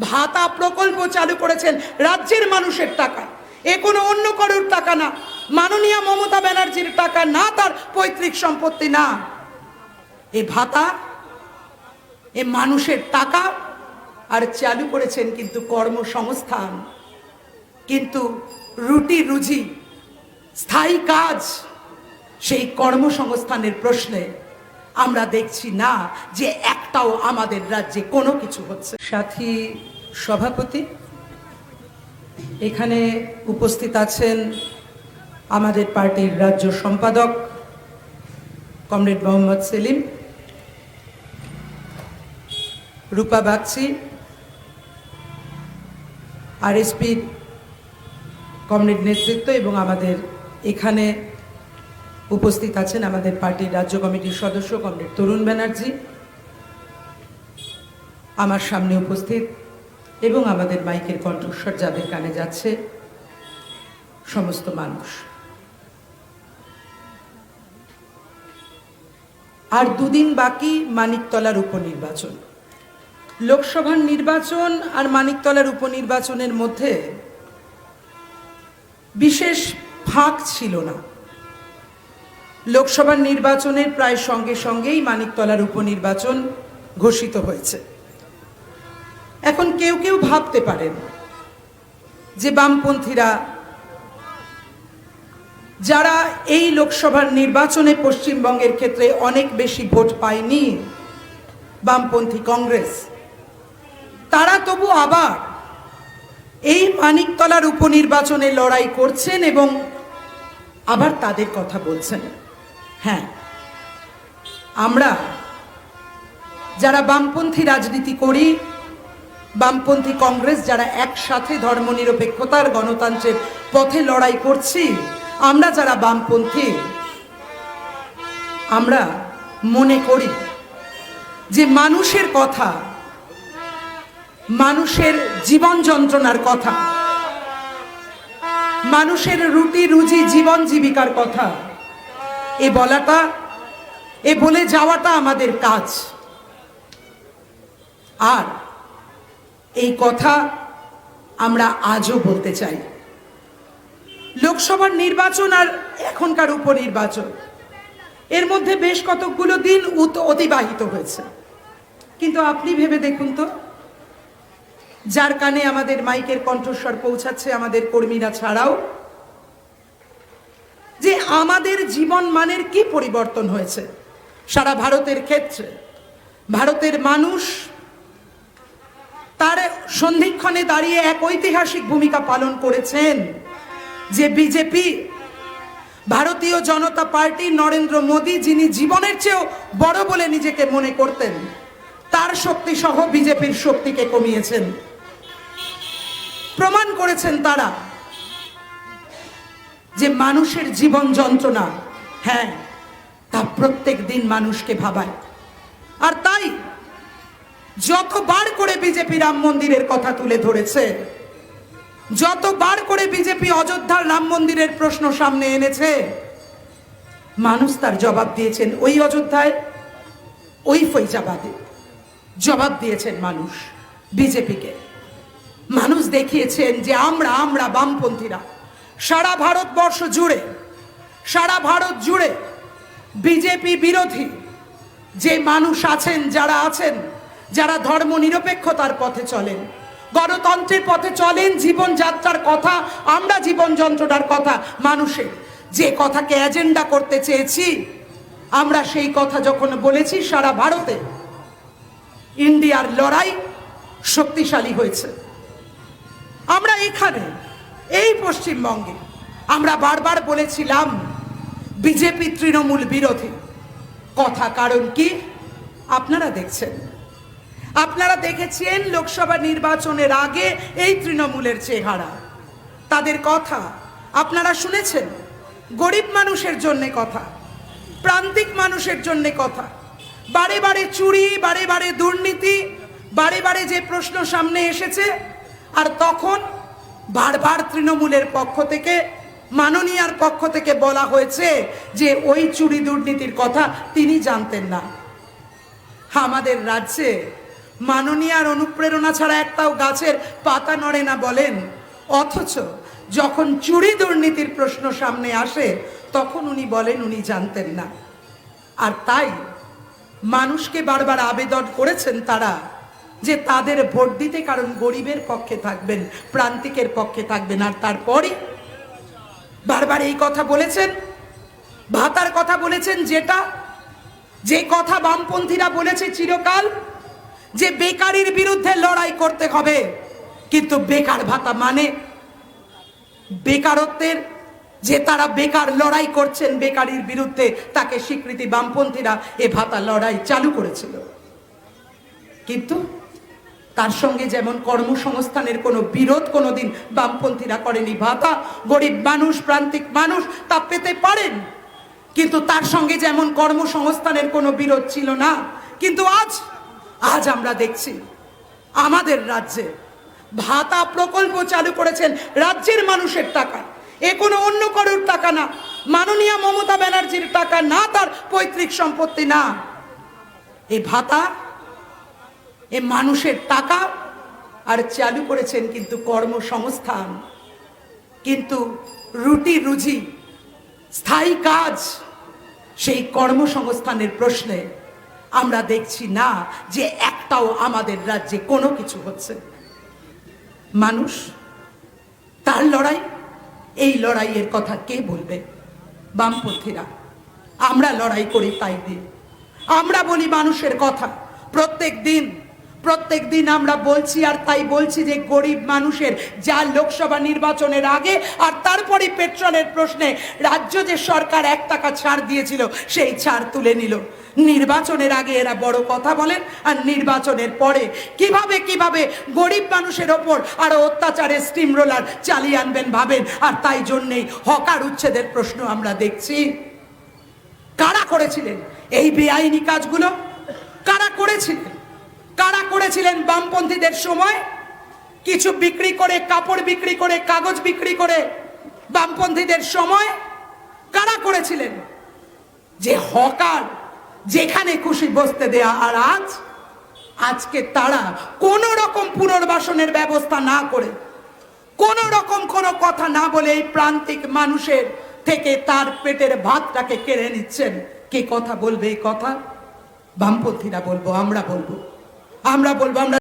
ভাতা প্রকল্প চালু করেছেন রাজ্যের মানুষের টাকা। এ কোনো অন্য কারোর টাকা না। মাননীয় মমতা ব্যানার্জির টাকা না, তার পৈতৃক সম্পত্তি না। এ ভাতা, এ মানুষের টাকা, আর চালু করেছেন কিন্তু কর্মসংস্থান। কিন্তু রুটি রুজি, স্থায়ী কাজ, সেই কর্মসংস্থানের প্রশ্নে আমরা দেখছি না যে একটাও আমাদের রাজ্যে কোনো কিছু হচ্ছে সাথী সভাপতি, এখানে উপস্থিত আছেন আমাদের পার্টির রাজ্য সম্পাদক, কমরেড মোহাম্মদ সেলিম, রূপা বাগচি আরএসপির কমরেড নেতৃত্ব এবং আমাদের এখানে উপস্থিত আছেন আমাদের পার্টির রাজ্য কমিটির সদস্য কমরেড তরুণ ব্যানার্জি। আমার সামনে উপস্থিত এবং আমাদের মাইকের কণ্ঠস্বর যাদের কানে যাচ্ছে, সমস্ত মানুষ। আর দুদিন বাকি মানিকতলার উপনির্বাচন। লোকসভার নির্বাচন আর মানিকতলার উপনির্বাচনের মধ্যে বিশেষ ফাঁক ছিল না। লোকসভার নির্বাচনের প্রায় সঙ্গে সঙ্গেই মানিকতলার উপনির্বাচন ঘোষিত হয়েছে। এখন কেউ কেউ ভাবতে পারেন যে বামপন্থীরা যারা এই লোকসভার নির্বাচনে পশ্চিমবঙ্গের ক্ষেত্রে অনেক বেশি ভোট পায়নি বামপন্থী কংগ্রেস, তারা তবু আবার এই মানিকতলার উপনির্বাচনে লড়াই করছেন এবং আবার তাদের কথা বলছেন। হ্যাঁ আমরা যারা বামপন্থী রাজনীতি করি বামপন্থী কংগ্রেস যারা একসাথে ধর্মনিরপেক্ষতার গণতন্ত্রের পথে লড়াই করছি, আমরা যারা বামপন্থী, আমরা মনে করি যে মানুষের কথা, মানুষের জীবন যন্ত্রণার কথা, মানুষের রুটি রুজি জীবন জীবিকার কথা, এ বলাটা, এ বলে যাওয়াটা আমাদের কাজ। আর এই কথা আমরা আজও বলতে চাই। লোকসভার নির্বাচন আর এখনকার উপনির্বাচন, এর মধ্যে বেশ কতকগুলো দিন অতিবাহিত হয়েছে। কিন্তু আপনি ভেবে দেখুন তো, যার কানে আমাদের মাইকের কণ্ঠস্বর পৌঁছাচ্ছে আমাদের কর্মীরা ছাড়াও, যে আমাদের জীবন মানের কি পরিবর্তন হয়েছে। সারা ভারতের ক্ষেত্রে, ভারতের মানুষ তার সন্ধিক্ষণে দাঁড়িয়ে এক ঐতিহাসিক ভূমিকা পালন করেছেন, যে বিজেপি, ভারতীয় জনতা পার্টি নরেন্দ্র মোদী, যিনি জীবনের চেয়েও বড় বলে নিজেকে মনে করতেন, তার শক্তি সহ বিজেপির শক্তিকে কমিয়েছেন। প্রমাণ করেছেন তারা যে মানুষের জীবন যন্ত্রণা হ্যাঁ তা প্রত্যেক দিন মানুষকে ভাবায়। আর তাই যতবার করে বিজেপি রাম মন্দিরের কথা তুলে ধরেছে, যতবার করে বিজেপি অযোধ্যার রাম মন্দিরের প্রশ্ন সামনে এনেছে, মানুষ তার জবাব দিয়েছেন ওই অযোধ্যায়, ওই ফৈজাবাদে। জবাব দিয়েছেন মানুষ বিজেপিকে। মানুষ দেখিয়েছেন যে আমরা আমরা বামপন্থীরা, সারা ভারতবর্ষ জুড়ে, সারা ভারত জুড়ে বিজেপি বিরোধী যে মানুষ আছেন, যারা আছেন যারা ধর্ম নিরপেক্ষতার পথে চলেন, গণতন্ত্রের পথে চলেন, জীবনযাত্রার কথা, আমরা জীবন যন্ত্রণার কথা, মানুষের যে কথাকে এজেন্ডা করতে চেয়েছি, আমরা সেই কথা যখন বলেছি, সারা ভারতে ইন্ডিয়ার লড়াই শক্তিশালী হয়েছে। আমরা এখানে, এই পশ্চিমবঙ্গে, আমরা বারবার বলেছিলাম, বিজেপি তৃণমূল বিরোধী। কথা কারণ কি? আপনারা দেখছেন। আপনারা দেখেছেন লোকসভা নির্বাচনের আগে এই তৃণমূলের চেহারা। তাদের কথা, আপনারা শুনেছেন? গরিব মানুষের জন্যে কথা, প্রান্তিক মানুষের জন্যে কথা। বারে বারে চুরি, বারে বারে দুর্নীতি, বারে বারে যে প্রশ্ন সামনে এসেছে, আর তখন বারবার তৃণমূলের পক্ষ থেকে, মাননীয়ার পক্ষ থেকে বলা হয়েছে যে ওই চুরি দুর্নীতির কথা তিনি জানতেন না। আমাদের রাজ্যে মাননীয় আর অনুপ্রেরণা ছাড়া একটাও গাছের পাতা নড়ে না বলেন। অথচ যখন চুরি দুর্নীতির প্রশ্ন সামনে আসে, তখন উনি বলেন উনি জানতেন না। আর তাই মানুষকে বারবার আবেদন করেছেন তারা যে তাদের ভোট দিতে কারণ গরিবের পক্ষে থাকবেন, প্রান্তিকের পক্ষে থাকবেন। আর তারপরে বারবার এই কথা বলেছেন, ভাতার কথা বলেছেন যেটা, যে কথা বামপন্থীরা বলেছে চিরকাল যে বেকারির বিরুদ্ধে লড়াই করতে হবে। কিন্তু বেকার ভাতা মানে বেকারত্বের যে তারা বেকার লড়াই করছেন বেকারির বিরুদ্ধে, তাকে স্বীকৃতি বামপন্থীরা এ ভাতা লড়াই চালু করেছিল। কিন্তু তার সঙ্গে যেমন কর্মসংস্থানের কোনো বিরোধ কোনোদিন বামপন্থীরা করেনি, ভাতা, গরিব মানুষ, প্রান্তিক মানুষ তা পেতে পারেন। কিন্তু তার সঙ্গে যেমন কর্মসংস্থানের কোনো বিরোধ ছিল না, কিন্তু আজ আজ আমরা দেখছি আমাদের রাজ্যে ভাতা প্রকল্প চালু করেছেন রাজ্যের মানুষের টাকা। এ কোনো অন্য কারোর টাকা না। মাননীয় মমতা ব্যানার্জির টাকা না, তার পৈতৃক সম্পত্তি না। এ ভাতা, এ মানুষের টাকা আর চালু করেছেন কিন্তু কর্মসংস্থান। কিন্তু রুটি রুজি, স্থায়ী কাজ, সেই কর্মসংস্থানের প্রশ্নে আমরা দেখছি না যে একটাও আমাদের রাজ্যে কোনো কিছু হচ্ছে। মানুষ, তার লড়াই, এই লড়াইয়ের কথা কে বলবে? বামপন্থীরা, আমরা লড়াই করি তাই দিয়ে। আমরা বলি মানুষের কথা প্রত্যেক দিন। প্রত্যেক দিন আমরা বলছি আর তাই বলছি যে গরিব মানুষের যা লোকসভা নির্বাচনের আগে আর তারপরে পেট্রোলের প্রশ্নে রাজ্য যে সরকার এক টাকা ছাড় দিয়েছিল, সেই ছাড় তুলে নিল। নির্বাচনের আগে এরা বড় কথা বলেন আর নির্বাচনের পরে কীভাবে কীভাবে গরিব মানুষের ওপর আরও অত্যাচারের স্টিম রোলার চালিয়ে আনবেন ভাবেন? আর তাই জন্যেই হকার উচ্ছেদের প্রশ্ন আমরা দেখছি। কারা করেছিলেন? এই বেআইনি কাজগুলো? কারা করেছিলেন? কারা করেছিলেন বামপন্থীদের সময়? কিছু বিক্রি করে, কাপড় বিক্রি করে, কাগজ বিক্রি করে বামপন্থীদের সময় কারা করেছিলেন? যে হকার, যেখানে খুশি বসতে দেয়া, আর আজ, আজকে তারা কোন রকম পুনর্বাসনের ব্যবস্থা না করে কোন রকম কোনো কথা না বলে এই প্রান্তিক মানুষের থেকে তার পেটের ভাতটাকে কেড়ে নিচ্ছেন। কে কথা বলবে এই কথা? বামপন্থীরা বলব, আমরা বলব। আমরা বলব আমরা